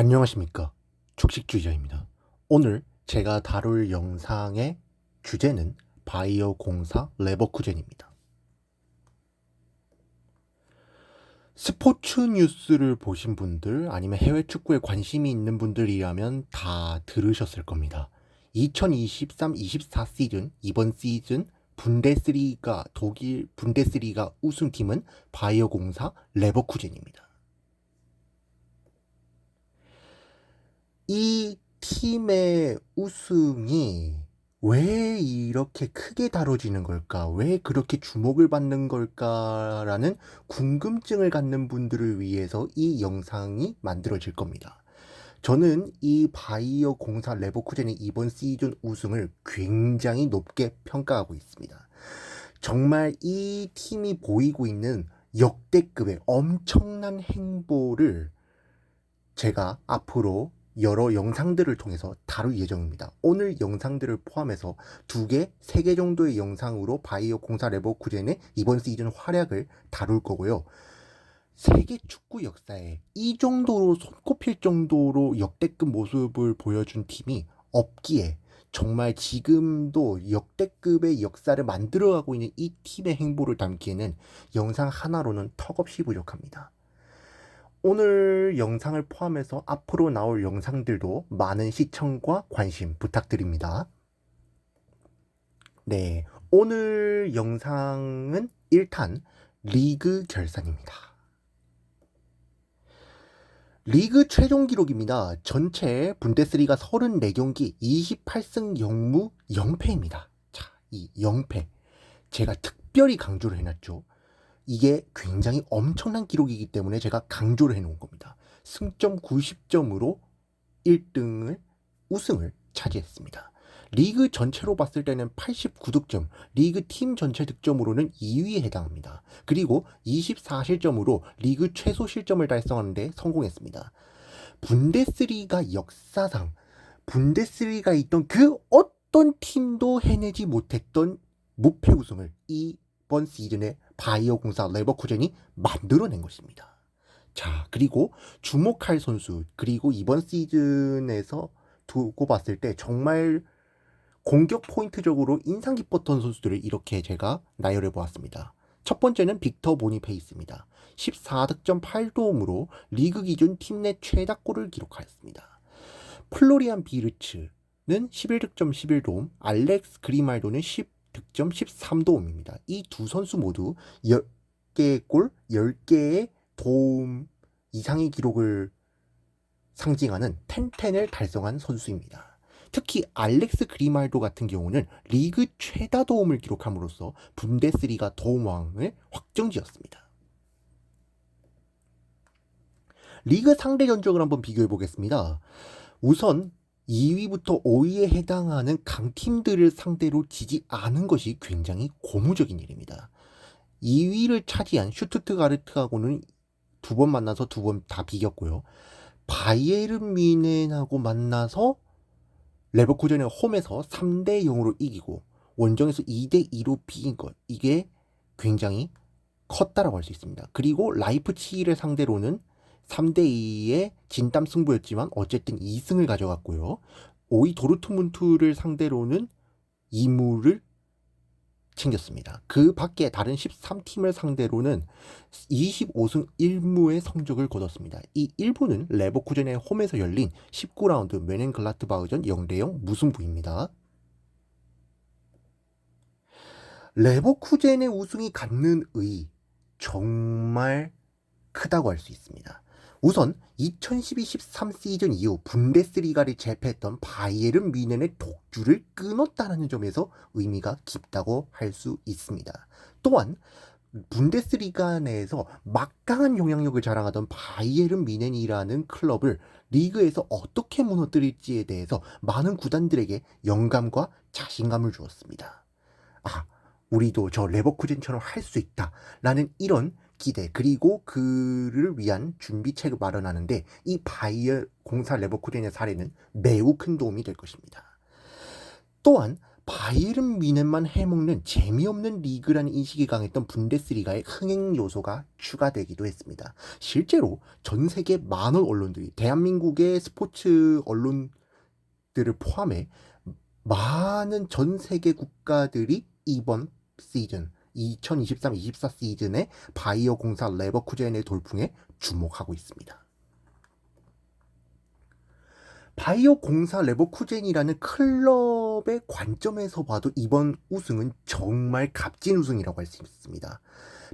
안녕하십니까. 축식주의자입니다. 오늘 제가 다룰 영상의 주제는 바이오 공사 레버쿠젠입니다. 스포츠 뉴스를 보신 분들 아니면 해외 축구에 관심이 있는 분들이라면 다 들으셨을 겁니다. 2023-24 시즌 이번 시즌 분데스리가 독일 분데스리가 우승팀은 바이오 공사 레버쿠젠입니다. 이 팀의 우승이 왜 이렇게 크게 다뤄지는 걸까? 왜 그렇게 주목을 받는 걸까라는 궁금증을 갖는 분들을 위해서 이 영상이 만들어질 겁니다. 저는 이 바이어 공사 레버쿠젠의 이번 시즌 우승을 굉장히 높게 평가하고 있습니다. 정말 이 팀이 보이고 있는 역대급의 엄청난 행보를 제가 앞으로 여러 영상들을 통해서 다룰 예정입니다. 오늘 영상들을 포함해서 두 개, 세 개 정도의 영상으로 바이오 공사 레버쿠젠의 이번 시즌 활약을 다룰 거고요. 세계 축구 역사에 이 정도로 손꼽힐 정도로 역대급 모습을 보여준 팀이 없기에 정말 지금도 역대급의 역사를 만들어가고 있는 이 팀의 행보를 담기에는 영상 하나로는 턱없이 부족합니다. 오늘 영상을 포함해서 앞으로 나올 영상들도 많은 시청과 관심 부탁드립니다. 네, 오늘 영상은 1탄 리그 결산입니다. 리그 최종 기록입니다. 전체 분데스리가 34경기 28승 0무 0패입니다. 자, 이 0패. 제가 특별히 강조를 해놨죠. 이게 굉장히 엄청난 기록이기 때문에 제가 강조를 해놓은 겁니다. 승점 90점으로 1등을 우승을 차지했습니다. 리그 전체로 봤을 때는 89득점, 리그 팀 전체 득점으로는 2위에 해당합니다. 그리고 24실점으로 리그 최소 실점을 달성하는데 성공했습니다. 분데스리가 역사상 분데스리가 있던 그 어떤 팀도 해내지 못했던 무패 우승을 이 번 시즌에 바이오 공사 레버쿠젠이 만들어낸 것입니다. 자, 그리고 주목할 선수, 그리고 이번 시즌에서 두고 봤을 때 정말 공격 포인트적으로 인상 깊었던 선수들을 이렇게 제가 나열해 보았습니다. 첫 번째는 빅터 보니페이스입니다. 14득점 8도움으로 리그 기준 팀 내 최다골을 기록하였습니다. 플로리안 비르츠는 11득점 11도움, 알렉스 그리말도는 10 득점 13도움입니다. 이 두 선수 모두 10개의 골, 10개의 도움 이상의 기록을 상징하는 텐텐을 달성한 선수입니다. 특히 알렉스 그리말도 같은 경우는 리그 최다 도움을 기록함으로써 분데스리가 도움왕을 확정지었습니다. 리그 상대 전적을 한번 비교해 보겠습니다. 우선 2위부터 5위에 해당하는 강팀들을 상대로 지지 않은 것이 굉장히 고무적인 일입니다. 2위를 차지한 슈투트가르트하고는 두 번 만나서 두 번 다 비겼고요. 바이에른 미넨하고 만나서 레버쿠젠의 홈에서 3대 0으로 이기고 원정에서 2대 2로 비긴 것 이게 굉장히 컸다라고 할 수 있습니다. 그리고 라이프치히를 상대로는 3대 2의 진땀 승부였지만 어쨌든 2승을 가져갔고요. 5위 도르트문트를 상대로는 2무를 챙겼습니다. 그 밖에 다른 13팀을 상대로는 25승 1무의 성적을 거뒀습니다. 이 1부는 레버쿠젠의 홈에서 열린 19라운드 메넨글라트바우전 0대0 무승부입니다. 레버쿠젠의 우승이 갖는 의 정말 크다고 할 수 있습니다. 우선 2012-13 시즌 이후 분데스리가를 제패했던 바이에른 미넨의 독주를 끊었다는 점에서 의미가 깊다고 할 수 있습니다. 또한 분데스리가 내에서 막강한 영향력을 자랑하던 바이에른 미넨이라는 클럽을 리그에서 어떻게 무너뜨릴지에 대해서 많은 구단들에게 영감과 자신감을 주었습니다. 아, 우리도 저 레버쿠젠처럼 할 수 있다 라는 이런 기대 그리고 그를 위한 준비책을 마련하는데 이 바이어 공사 레버쿠젠의 사례는 매우 큰 도움이 될 것입니다. 또한 바이에른 뮌헨만 해먹는 재미없는 리그라는 인식이 강했던 분데스리가의 흥행 요소가 추가되기도 했습니다. 실제로 전 세계 많은 언론들이 대한민국의 스포츠 언론들을 포함해 많은 전 세계 국가들이 이번 시즌 2023-24 시즌에 바이어 공사 레버쿠젠의 돌풍에 주목하고 있습니다. 바이오 공사 레버쿠젠이라는 클럽의 관점에서 봐도 이번 우승은 정말 값진 우승이라고 할 수 있습니다.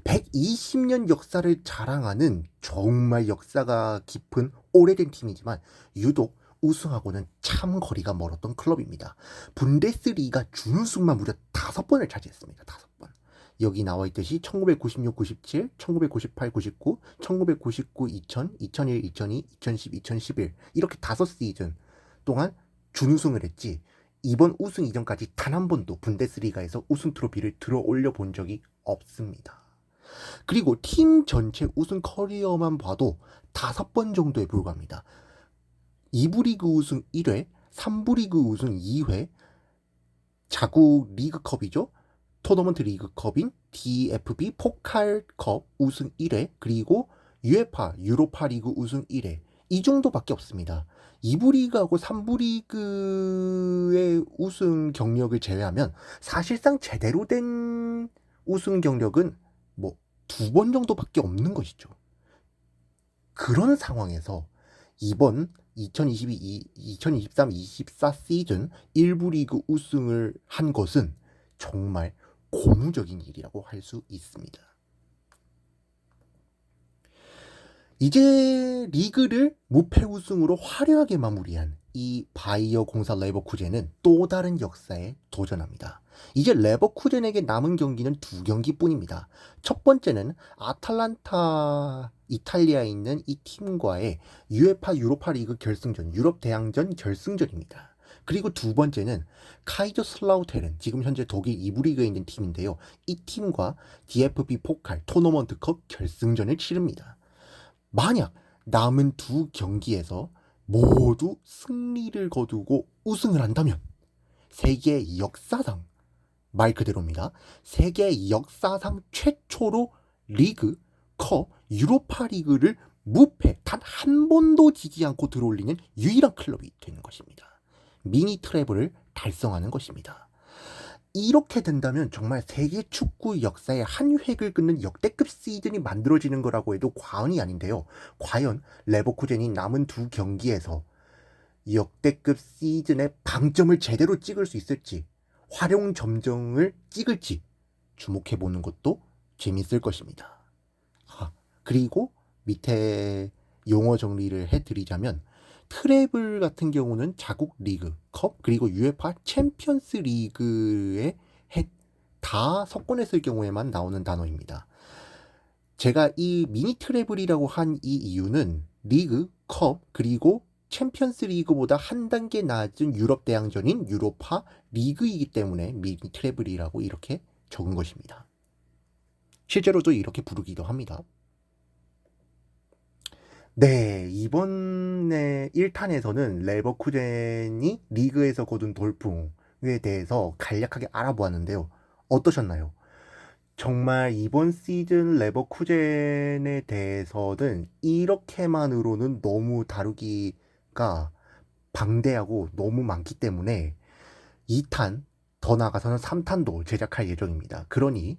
120년 역사를 자랑하는 정말 역사가 깊은 오래된 팀이지만 유독 우승하고는 참 거리가 멀었던 클럽입니다. 분데스리가 준우승만 무려 다섯 번을 차지했습니다. 다섯 번. 여기 나와 있듯이 1996, 97, 1998, 99, 1999, 2000, 2001, 2002, 2010, 2011 이렇게 다섯 시즌 동안 준우승을 했지 이번 우승 이전까지 단 한 번도 분데스리가에서 우승 트로피를 들어 올려 본 적이 없습니다. 그리고 팀 전체 우승 커리어만 봐도 다섯 번 정도에 불과합니다. 2부 리그 우승 1회, 3부 리그 우승 2회, 자국 리그컵이죠. 토너먼트 리그컵인 DFB 포칼컵 우승 1회 그리고 유에파 유로파 리그 우승 1회 이 정도밖에 없습니다. 2부 리그하고 3부 리그의 우승 경력을 제외하면 사실상 제대로 된 우승 경력은 뭐 두 번 정도밖에 없는 것이죠. 그런 상황에서 이번 2022, 2023-24 시즌 1부 리그 우승을 한 것은 정말 고무적인 일이라고 할 수 있습니다. 이제 리그를 무패 우승으로 화려하게 마무리한 이 바이어 공사 레버쿠젠은 또 다른 역사에 도전합니다. 이제 레버쿠젠에게 남은 경기는 두 경기뿐입니다. 첫 번째는 아탈란타 이탈리아에 있는 이 팀과의 유에파 유로파 리그 결승전, 유럽 대항전 결승전입니다. 그리고 두 번째는 카이저 슬라우테른, 지금 현재 독일 2부 리그에 있는 팀인데요. 이 팀과 DFB 포칼 토너먼트컵 결승전을 치릅니다. 만약 남은 두 경기에서 모두 승리를 거두고 우승을 한다면 세계 역사상 말 그대로입니다. 세계 역사상 최초로 리그, 컵, 유로파 리그를 무패 단 한 번도 지지 않고 들어올리는 유일한 클럽이 되는 것입니다. 미니 트래블을 달성하는 것입니다. 이렇게 된다면 정말 세계 축구 역사의 한 획을 끊는 역대급 시즌이 만들어지는 거라고 해도 과언이 아닌데요. 과연 레버쿠젠이 남은 두 경기에서 역대급 시즌의 방점을 제대로 찍을 수 있을지, 활용 점정을 찍을지 주목해 보는 것도 재밌을 것입니다. 아, 그리고 밑에 용어 정리를 해 드리자면 트래블 같은 경우는 자국 리그, 컵 그리고 UEFA 챔피언스 리그에 다 섞어냈을 경우에만 나오는 단어입니다. 제가 이 미니 트래블이라고 한 이 이유는 리그, 컵 그리고 챔피언스 리그보다 한 단계 낮은 유럽 대항전인 유로파 리그이기 때문에 미니 트래블이라고 이렇게 적은 것입니다. 실제로도 이렇게 부르기도 합니다. 네, 이번에 1탄에서는 레버쿠젠이 리그에서 거둔 돌풍에 대해서 간략하게 알아보았는데요. 어떠셨나요? 정말 이번 시즌 레버쿠젠에 대해서는 이렇게만으로는 너무 다루기가 방대하고 너무 많기 때문에 2탄, 더 나아가서는 3탄도 제작할 예정입니다. 그러니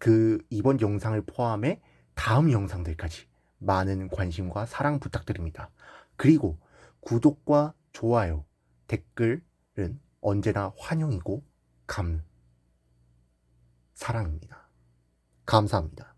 그 이번 영상을 포함해 다음 영상들까지 많은 관심과 사랑 부탁드립니다. 그리고 구독과 좋아요, 댓글은 언제나 환영이고 감, 사랑입니다. 감사합니다.